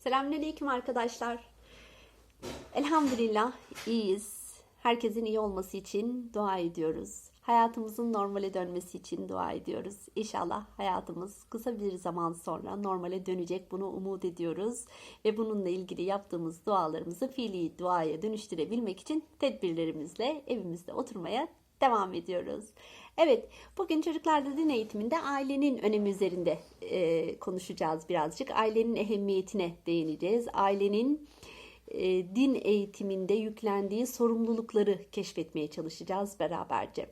Selamünaleyküm arkadaşlar. Elhamdülillah iyiyiz. Herkesin iyi olması için dua ediyoruz. Hayatımızın normale dönmesi için dua ediyoruz. İnşallah hayatımız kısa bir zaman sonra normale dönecek. Bunu umut ediyoruz. Ve bununla ilgili yaptığımız dualarımızı fiili duaya dönüştürebilmek için tedbirlerimizle evimizde oturmaya devam ediyoruz. Evet, bugün çocuklarda din eğitiminde ailenin önemi üzerinde e, konuşacağız birazcık. Ailenin ehemmiyetine değineceğiz. Ailenin e, din eğitiminde yüklendiği sorumlulukları keşfetmeye çalışacağız beraberce.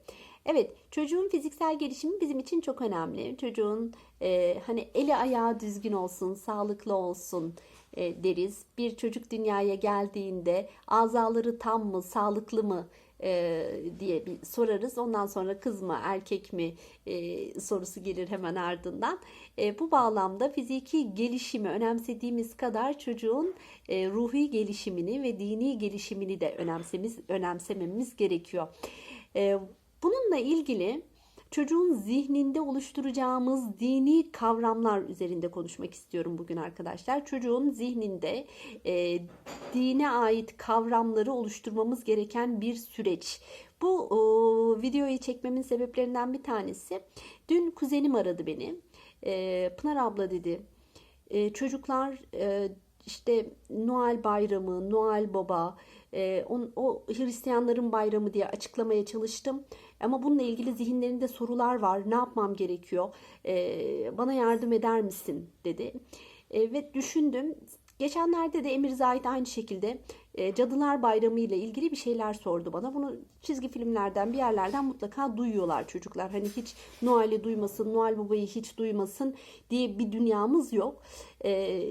Evet, çocuğun fiziksel gelişimi bizim için çok önemli. Çocuğun e, hani eli ayağı düzgün olsun, sağlıklı olsun e, deriz. Bir çocuk dünyaya geldiğinde azaları tam mı, sağlıklı mı e, diye bir sorarız. Ondan sonra kız mı erkek mi e, sorusu gelir hemen ardından. E, bu bağlamda fiziki gelişimi önemsediğimiz kadar çocuğun e, ruhi gelişimini ve dini gelişimini de önemsemiz, önemsememiz gerekiyor. E, bununla ilgili çocuğun zihninde oluşturacağımız dini kavramlar üzerinde konuşmak istiyorum bugün arkadaşlar. Çocuğun zihninde e, dine ait kavramları oluşturmamız gereken bir süreç. Bu o, videoyu çekmemin sebeplerinden bir tanesi dün kuzenim aradı beni. E, Pınar abla dedi. E, çocuklar e, işte Noel bayramı, Noel Baba, e, on, o Hristiyanların bayramı diye açıklamaya çalıştım. Ama bununla ilgili zihinlerinde sorular var. Ne yapmam gerekiyor? E, bana yardım eder misin? dedi. E, ve düşündüm. Geçenlerde de Emir Zahit aynı şekilde e, Cadılar Bayramı ile ilgili bir şeyler sordu bana. Bunu çizgi filmlerden bir yerlerden mutlaka duyuyorlar çocuklar. Hani hiç Noel'i duymasın, Noel Baba'yı hiç duymasın diye bir dünyamız yok. E,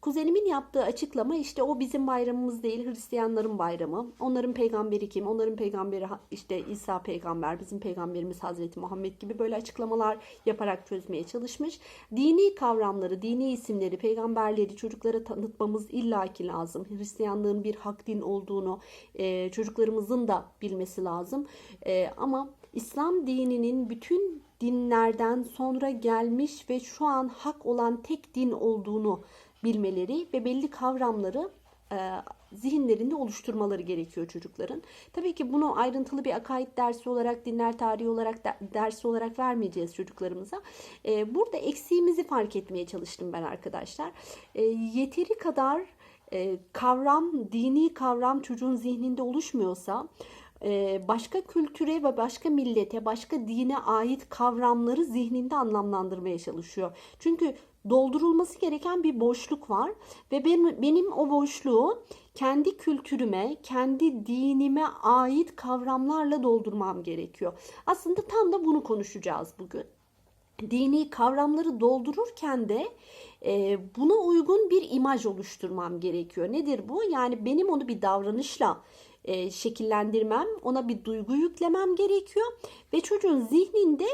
Kuzenimin yaptığı açıklama işte o bizim bayramımız değil Hristiyanların bayramı. Onların peygamberi kim? Onların peygamberi işte İsa peygamber, bizim peygamberimiz Hazreti Muhammed gibi böyle açıklamalar yaparak çözmeye çalışmış. Dini kavramları, dini isimleri, peygamberleri çocuklara tanıtmamız illaki lazım. Hristiyanlığın bir hak din olduğunu e, çocuklarımızın da bilmesi lazım. E, ama İslam dininin bütün dinlerden sonra gelmiş ve şu an hak olan tek din olduğunu bilmeleri ve belli kavramları e, zihinlerinde oluşturmaları gerekiyor çocukların. Tabii ki bunu ayrıntılı bir akaid dersi olarak, dinler tarihi olarak de, dersi olarak vermeyeceğiz çocuklarımıza. E, burada eksiğimizi fark etmeye çalıştım ben arkadaşlar. E, yeteri kadar kavram, dini kavram çocuğun zihninde oluşmuyorsa başka kültüre ve başka millete, başka dine ait kavramları zihninde anlamlandırmaya çalışıyor. Çünkü doldurulması gereken bir boşluk var ve benim, benim o boşluğu kendi kültürüme, kendi dinime ait kavramlarla doldurmam gerekiyor. Aslında tam da bunu konuşacağız bugün. Dini kavramları doldururken de e, buna uygun bir imaj oluşturmam gerekiyor. Nedir bu? Yani benim onu bir davranışla e, şekillendirmem, ona bir duygu yüklemem gerekiyor ve çocuğun zihninde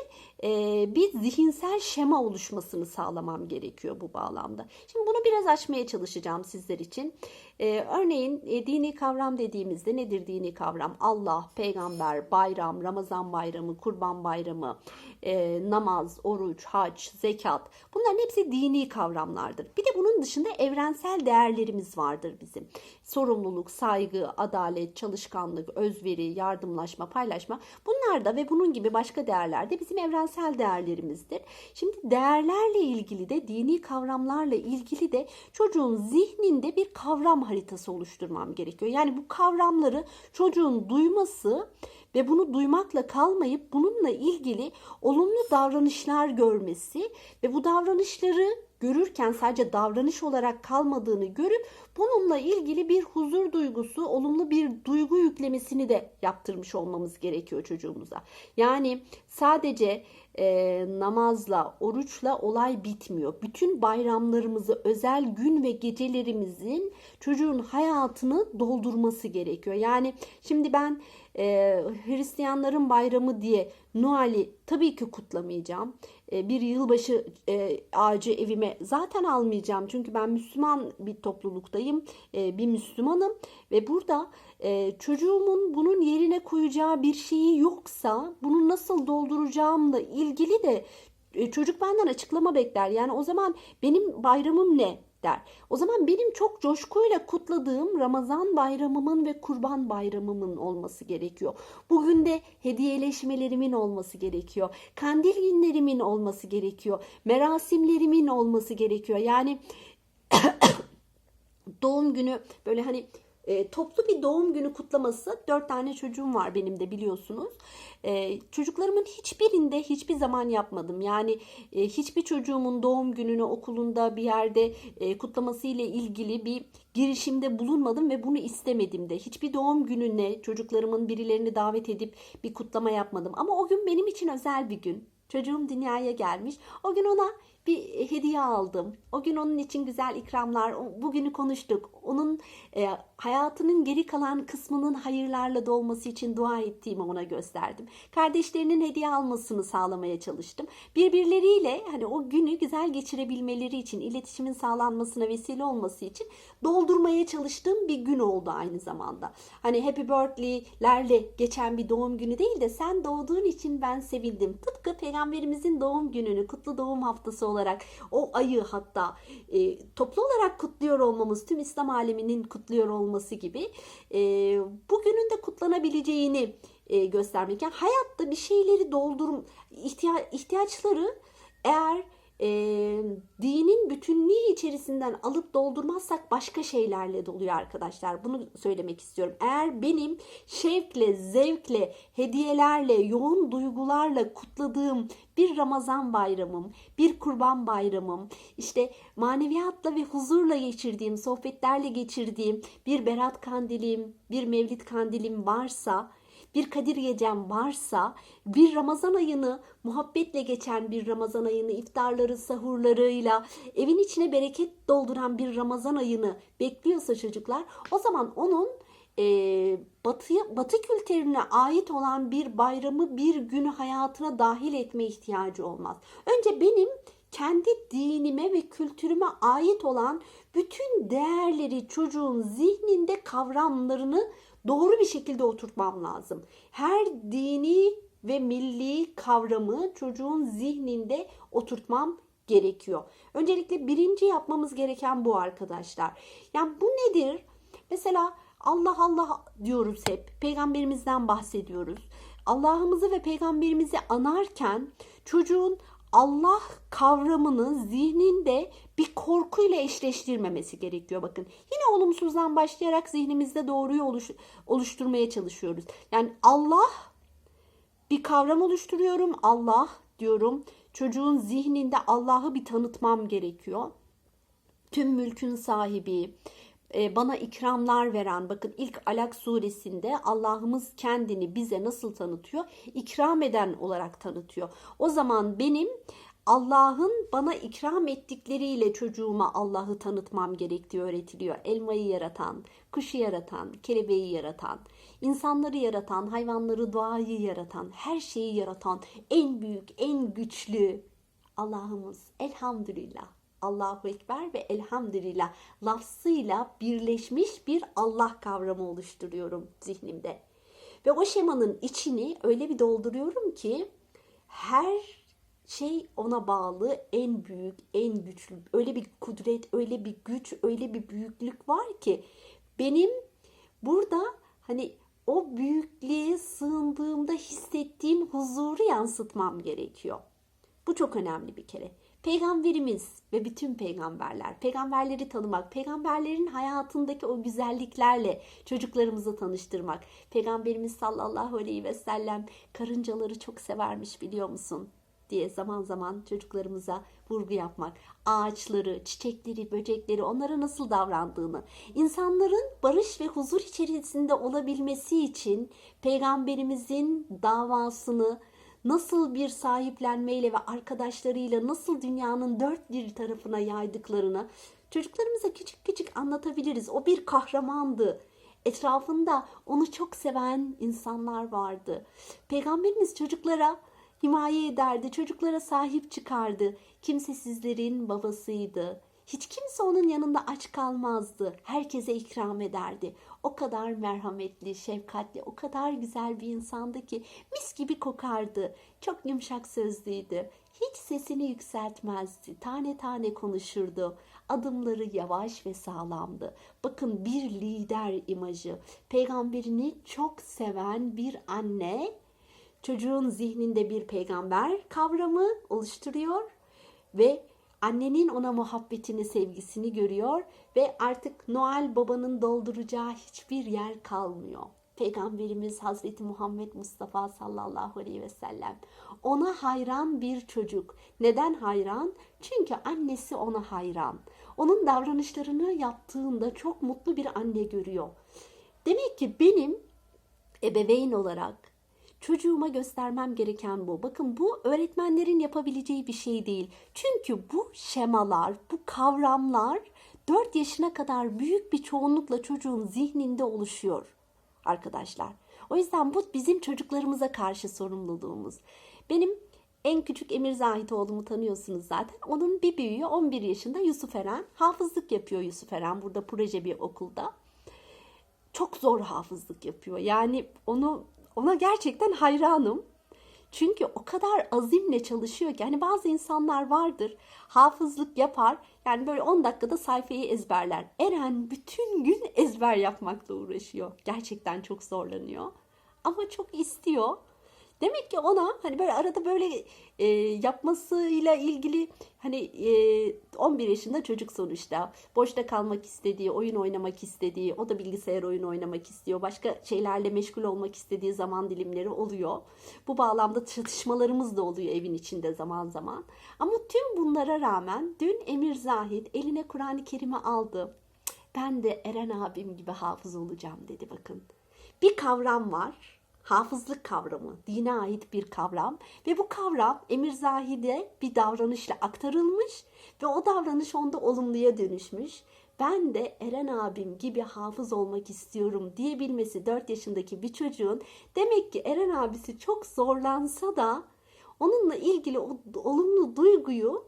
e, bir zihinsel şema oluşmasını sağlamam gerekiyor bu bağlamda. Şimdi bunu biraz açmaya çalışacağım sizler için. E, örneğin e, dini kavram dediğimizde nedir dini kavram? Allah, peygamber, bayram, Ramazan bayramı, kurban bayramı, e, namaz, oruç, hac, zekat bunların hepsi dini kavramlardır. Bir de bunun dışında evrensel değerlerimiz vardır bizim. Sorumluluk, saygı, adalet, çalışkanlık, özveri, yardımlaşma, paylaşma bunlar da ve bunun gibi başka değerler de bizim evrensel değerlerimizdir. Şimdi değerlerle ilgili de dini kavramlarla ilgili de çocuğun zihninde bir kavram haritası oluşturmam gerekiyor. Yani bu kavramları çocuğun duyması ve bunu duymakla kalmayıp bununla ilgili olumlu davranışlar görmesi ve bu davranışları görürken sadece davranış olarak kalmadığını görüp bununla ilgili bir huzur duygusu, olumlu bir duygu yüklemesini de yaptırmış olmamız gerekiyor çocuğumuza. Yani sadece e, namazla, oruçla olay bitmiyor. Bütün bayramlarımızı, özel gün ve gecelerimizin çocuğun hayatını doldurması gerekiyor. Yani şimdi ben e, Hristiyanların bayramı diye Noel'i tabii ki kutlamayacağım. E, bir yılbaşı e, ağacı evime zaten almayacağım. Çünkü ben Müslüman bir topluluktayım. E, bir Müslümanım ve burada e, çocuğumun bunun yerine koyacağı bir şeyi yoksa bunu nasıl dolduracağımla ilgili de e, çocuk benden açıklama bekler. Yani o zaman benim bayramım ne? Der. O zaman benim çok coşkuyla kutladığım Ramazan bayramımın ve Kurban bayramımın olması gerekiyor. Bugün de hediyeleşmelerimin olması gerekiyor. Kandil günlerimin olması gerekiyor. Merasimlerimin olması gerekiyor. Yani doğum günü böyle hani e, toplu bir doğum günü kutlaması. Dört tane çocuğum var benim de biliyorsunuz. E, çocuklarımın hiçbirinde hiçbir zaman yapmadım. Yani e, hiçbir çocuğumun doğum gününü okulunda bir yerde e, kutlaması ile ilgili bir girişimde bulunmadım ve bunu istemedim de. Hiçbir doğum gününe çocuklarımın birilerini davet edip bir kutlama yapmadım. Ama o gün benim için özel bir gün. Çocuğum dünyaya gelmiş. O gün ona bir hediye aldım. O gün onun için güzel ikramlar, bugünü konuştuk. Onun e, hayatının geri kalan kısmının hayırlarla dolması için dua ettiğimi ona gösterdim. Kardeşlerinin hediye almasını sağlamaya çalıştım. Birbirleriyle hani o günü güzel geçirebilmeleri için, iletişimin sağlanmasına vesile olması için doldurmaya çalıştığım bir gün oldu aynı zamanda. Hani happy birthday'lerle geçen bir doğum günü değil de sen doğduğun için ben sevindim. Tıpkı peygamberimizin doğum gününü, kutlu doğum haftası olarak o ayı hatta e, toplu olarak kutluyor olmamız, tüm İslam aleminin kutluyor olması gibi e, bugünün de kutlanabileceğini e, göstermek. Yani hayatta bir şeyleri doldurum ihtiya- ihtiyaçları eğer e, dinin bütünlüğü içerisinden alıp doldurmazsak başka şeylerle doluyor arkadaşlar. Bunu söylemek istiyorum. Eğer benim şevkle, zevkle, hediyelerle, yoğun duygularla kutladığım bir Ramazan bayramım, bir kurban bayramım, işte maneviyatla ve huzurla geçirdiğim, sohbetlerle geçirdiğim bir Berat kandilim, bir Mevlid kandilim varsa bir Kadir gecem varsa, bir Ramazan ayını muhabbetle geçen bir Ramazan ayını iftarları, sahurlarıyla evin içine bereket dolduran bir Ramazan ayını bekliyorsa çocuklar, o zaman onun e, batıya, batı kültürüne ait olan bir bayramı, bir günü hayatına dahil etme ihtiyacı olmaz. Önce benim kendi dinime ve kültürüme ait olan bütün değerleri çocuğun zihninde kavramlarını doğru bir şekilde oturtmam lazım. Her dini ve milli kavramı çocuğun zihninde oturtmam gerekiyor. Öncelikle birinci yapmamız gereken bu arkadaşlar. Yani bu nedir? Mesela Allah Allah diyoruz hep. Peygamberimizden bahsediyoruz. Allah'ımızı ve peygamberimizi anarken çocuğun Allah kavramını zihninde bir korkuyla eşleştirmemesi gerekiyor. Bakın yine olumsuzdan başlayarak zihnimizde doğruyu oluş- oluşturmaya çalışıyoruz. Yani Allah bir kavram oluşturuyorum. Allah diyorum. Çocuğun zihninde Allah'ı bir tanıtmam gerekiyor. Tüm mülkün sahibi, bana ikramlar veren, bakın ilk Alak suresinde Allah'ımız kendini bize nasıl tanıtıyor? İkram eden olarak tanıtıyor. O zaman benim Allah'ın bana ikram ettikleriyle çocuğuma Allah'ı tanıtmam gerektiği öğretiliyor. Elmayı yaratan, kuşu yaratan, kelebeği yaratan, insanları yaratan, hayvanları, doğayı yaratan, her şeyi yaratan en büyük, en güçlü Allah'ımız. Elhamdülillah. Allahu Ekber ve Elhamdülillah lafzıyla birleşmiş bir Allah kavramı oluşturuyorum zihnimde. Ve o şemanın içini öyle bir dolduruyorum ki her şey ona bağlı en büyük, en güçlü. Öyle bir kudret, öyle bir güç, öyle bir büyüklük var ki benim burada hani o büyüklüğe sığındığımda hissettiğim huzuru yansıtmam gerekiyor. Bu çok önemli bir kere. Peygamberimiz ve bütün peygamberler, peygamberleri tanımak, peygamberlerin hayatındaki o güzelliklerle çocuklarımızı tanıştırmak. Peygamberimiz sallallahu aleyhi ve sellem karıncaları çok severmiş biliyor musun? diye zaman zaman çocuklarımıza vurgu yapmak. Ağaçları, çiçekleri, böcekleri onlara nasıl davrandığını, insanların barış ve huzur içerisinde olabilmesi için peygamberimizin davasını nasıl bir sahiplenmeyle ve arkadaşlarıyla nasıl dünyanın dört bir tarafına yaydıklarını çocuklarımıza küçük küçük anlatabiliriz. O bir kahramandı. Etrafında onu çok seven insanlar vardı. Peygamberimiz çocuklara himaye ederdi, çocuklara sahip çıkardı. Kimsesizlerin babasıydı. Hiç kimse onun yanında aç kalmazdı. Herkese ikram ederdi. O kadar merhametli, şefkatli, o kadar güzel bir insandı ki mis gibi kokardı. Çok yumuşak sözlüydü. Hiç sesini yükseltmezdi. Tane tane konuşurdu. Adımları yavaş ve sağlamdı. Bakın bir lider imajı. Peygamberini çok seven bir anne çocuğun zihninde bir peygamber kavramı oluşturuyor ve annenin ona muhabbetini, sevgisini görüyor ve artık Noel babanın dolduracağı hiçbir yer kalmıyor. Peygamberimiz Hazreti Muhammed Mustafa sallallahu aleyhi ve sellem ona hayran bir çocuk. Neden hayran? Çünkü annesi ona hayran. Onun davranışlarını yaptığında çok mutlu bir anne görüyor. Demek ki benim ebeveyn olarak çocuğuma göstermem gereken bu. Bakın bu öğretmenlerin yapabileceği bir şey değil. Çünkü bu şemalar, bu kavramlar 4 yaşına kadar büyük bir çoğunlukla çocuğun zihninde oluşuyor arkadaşlar. O yüzden bu bizim çocuklarımıza karşı sorumluluğumuz. Benim en küçük Emir Zahit oğlumu tanıyorsunuz zaten. Onun bir büyüğü 11 yaşında Yusuf Eren. Hafızlık yapıyor Yusuf Eren burada proje bir okulda. Çok zor hafızlık yapıyor. Yani onu ona gerçekten hayranım. Çünkü o kadar azimle çalışıyor ki hani bazı insanlar vardır hafızlık yapar yani böyle 10 dakikada sayfayı ezberler. Eren bütün gün ezber yapmakla uğraşıyor. Gerçekten çok zorlanıyor ama çok istiyor. Demek ki ona hani böyle arada böyle e, yapmasıyla ilgili hani e, 11 yaşında çocuk sonuçta boşta kalmak istediği, oyun oynamak istediği, o da bilgisayar oyunu oynamak istiyor. Başka şeylerle meşgul olmak istediği zaman dilimleri oluyor. Bu bağlamda çatışmalarımız da oluyor evin içinde zaman zaman. Ama tüm bunlara rağmen dün Emir Zahid eline Kur'an-ı Kerim'i aldı. Ben de Eren abim gibi hafız olacağım dedi bakın. Bir kavram var hafızlık kavramı, dine ait bir kavram ve bu kavram Emir Zahid'e bir davranışla aktarılmış ve o davranış onda olumluya dönüşmüş. Ben de Eren abim gibi hafız olmak istiyorum diyebilmesi 4 yaşındaki bir çocuğun demek ki Eren abisi çok zorlansa da onunla ilgili o olumlu duyguyu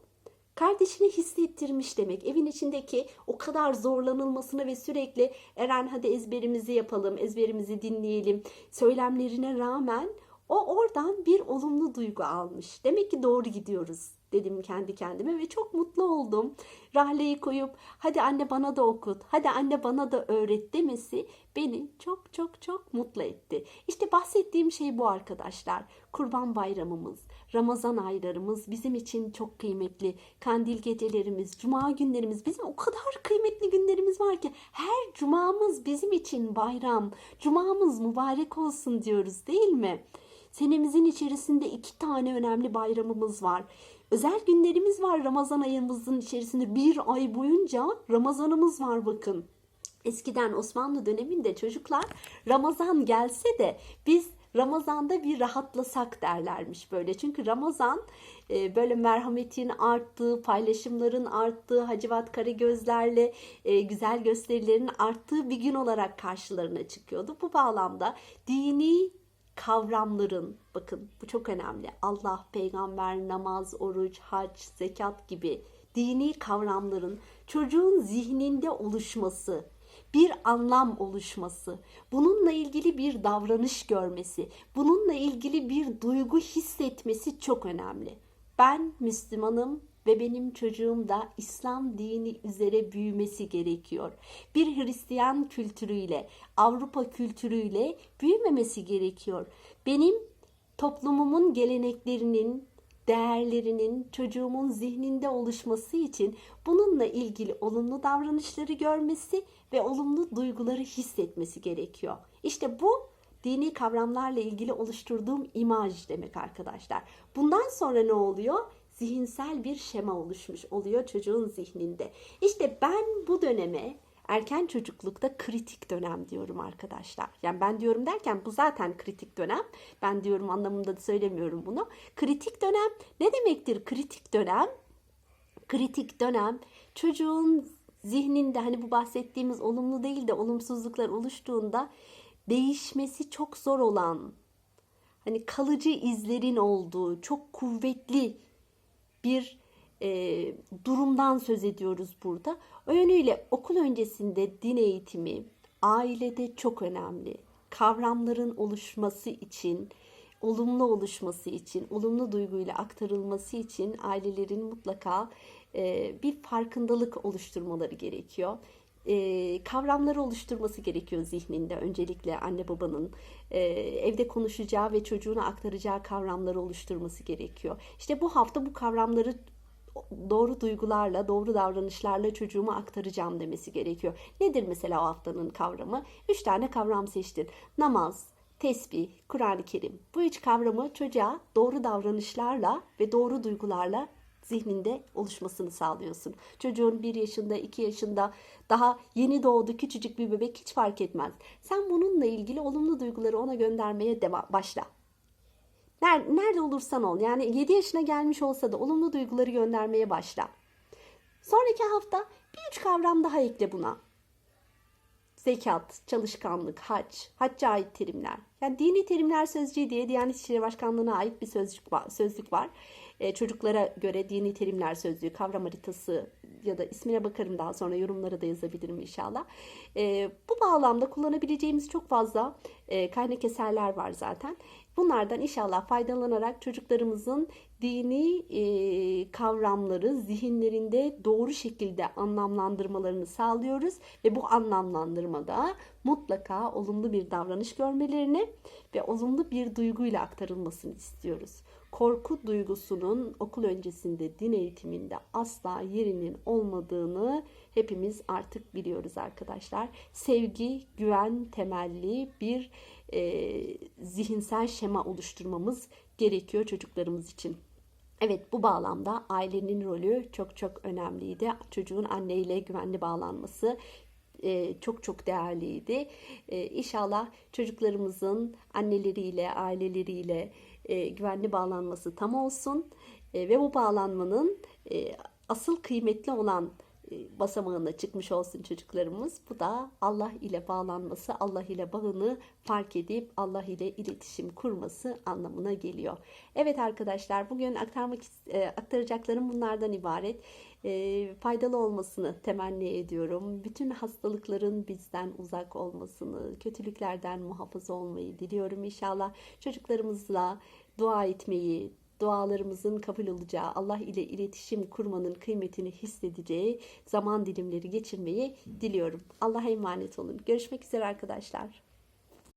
kardeşine hissettirmiş demek. Evin içindeki o kadar zorlanılmasına ve sürekli Eren hadi ezberimizi yapalım, ezberimizi dinleyelim söylemlerine rağmen o oradan bir olumlu duygu almış. Demek ki doğru gidiyoruz dedim kendi kendime ve çok mutlu oldum. Rahleyi koyup hadi anne bana da okut, hadi anne bana da öğret demesi beni çok çok çok mutlu etti. İşte bahsettiğim şey bu arkadaşlar. Kurban bayramımız, Ramazan aylarımız bizim için çok kıymetli. Kandil gecelerimiz, cuma günlerimiz bizim o kadar kıymetli günlerimiz var ki her cumamız bizim için bayram. Cumamız mübarek olsun diyoruz değil mi? Senemizin içerisinde iki tane önemli bayramımız var. Özel günlerimiz var Ramazan ayımızın içerisinde bir ay boyunca Ramazanımız var bakın. Eskiden Osmanlı döneminde çocuklar Ramazan gelse de biz Ramazan'da bir rahatlasak derlermiş böyle. Çünkü Ramazan e, böyle merhametin arttığı, paylaşımların arttığı, Hacivat Karagözlerle e, güzel gösterilerin arttığı bir gün olarak karşılarına çıkıyordu. Bu bağlamda dini kavramların bakın bu çok önemli. Allah, peygamber, namaz, oruç, hac, zekat gibi dini kavramların çocuğun zihninde oluşması, bir anlam oluşması, bununla ilgili bir davranış görmesi, bununla ilgili bir duygu hissetmesi çok önemli. Ben Müslümanım ve benim çocuğum da İslam dini üzere büyümesi gerekiyor. Bir Hristiyan kültürüyle, Avrupa kültürüyle büyümemesi gerekiyor. Benim toplumumun geleneklerinin, değerlerinin çocuğumun zihninde oluşması için bununla ilgili olumlu davranışları görmesi ve olumlu duyguları hissetmesi gerekiyor. İşte bu dini kavramlarla ilgili oluşturduğum imaj demek arkadaşlar. Bundan sonra ne oluyor? Zihinsel bir şema oluşmuş oluyor çocuğun zihninde. İşte ben bu döneme erken çocuklukta kritik dönem diyorum arkadaşlar. Yani ben diyorum derken bu zaten kritik dönem. Ben diyorum anlamında da söylemiyorum bunu. Kritik dönem ne demektir kritik dönem? Kritik dönem çocuğun zihninde hani bu bahsettiğimiz olumlu değil de olumsuzluklar oluştuğunda değişmesi çok zor olan hani kalıcı izlerin olduğu çok kuvvetli bir e, durumdan söz ediyoruz burada. O yönüyle okul öncesinde din eğitimi ailede çok önemli. Kavramların oluşması için, olumlu oluşması için, olumlu duyguyla aktarılması için ailelerin mutlaka e, bir farkındalık oluşturmaları gerekiyor. E, kavramları oluşturması gerekiyor zihninde öncelikle anne babanın e, evde konuşacağı ve çocuğuna aktaracağı kavramları oluşturması gerekiyor. İşte bu hafta bu kavramları doğru duygularla, doğru davranışlarla çocuğuma aktaracağım demesi gerekiyor. Nedir mesela o haftanın kavramı? Üç tane kavram seçtin. Namaz, tesbih, Kur'an-ı Kerim. Bu üç kavramı çocuğa doğru davranışlarla ve doğru duygularla zihninde oluşmasını sağlıyorsun. Çocuğun bir yaşında, iki yaşında daha yeni doğdu küçücük bir bebek hiç fark etmez. Sen bununla ilgili olumlu duyguları ona göndermeye devam, başla. Nerede olursan ol yani 7 yaşına gelmiş olsa da olumlu duyguları göndermeye başla. Sonraki hafta bir üç kavram daha ekle buna. Zekat, çalışkanlık, hac, hacca ait terimler. Yani dini terimler sözcüğü diye Diyanet İşleri Başkanlığı'na ait bir sözcük var. Sözlük var. Ee, çocuklara göre dini terimler sözlüğü, kavram haritası ya da ismine bakarım daha sonra yorumlara da yazabilirim inşallah. Ee, bu bağlamda kullanabileceğimiz çok fazla e, kaynak eserler var zaten. Bunlardan inşallah faydalanarak çocuklarımızın dini e, kavramları zihinlerinde doğru şekilde anlamlandırmalarını sağlıyoruz ve bu anlamlandırmada mutlaka olumlu bir davranış görmelerini ve olumlu bir duyguyla aktarılmasını istiyoruz. Korku duygusunun okul öncesinde din eğitiminde asla yerinin olmadığını hepimiz artık biliyoruz arkadaşlar. Sevgi, güven temelli bir e, zihinsel şema oluşturmamız gerekiyor çocuklarımız için. Evet bu bağlamda ailenin rolü çok çok önemliydi. Çocuğun anneyle güvenli bağlanması e, çok çok değerliydi. E, inşallah çocuklarımızın anneleriyle, aileleriyle e, güvenli bağlanması tam olsun. E, ve bu bağlanmanın e, asıl kıymetli olan basamağına çıkmış olsun çocuklarımız. Bu da Allah ile bağlanması, Allah ile bağını fark edip Allah ile iletişim kurması anlamına geliyor. Evet arkadaşlar bugün aktarmak e, aktaracaklarım bunlardan ibaret. E, faydalı olmasını temenni ediyorum. Bütün hastalıkların bizden uzak olmasını, kötülüklerden muhafaza olmayı diliyorum inşallah. Çocuklarımızla dua etmeyi, dualarımızın kabul olacağı, Allah ile iletişim kurmanın kıymetini hissedeceği zaman dilimleri geçirmeyi diliyorum. Allah'a emanet olun. Görüşmek üzere arkadaşlar.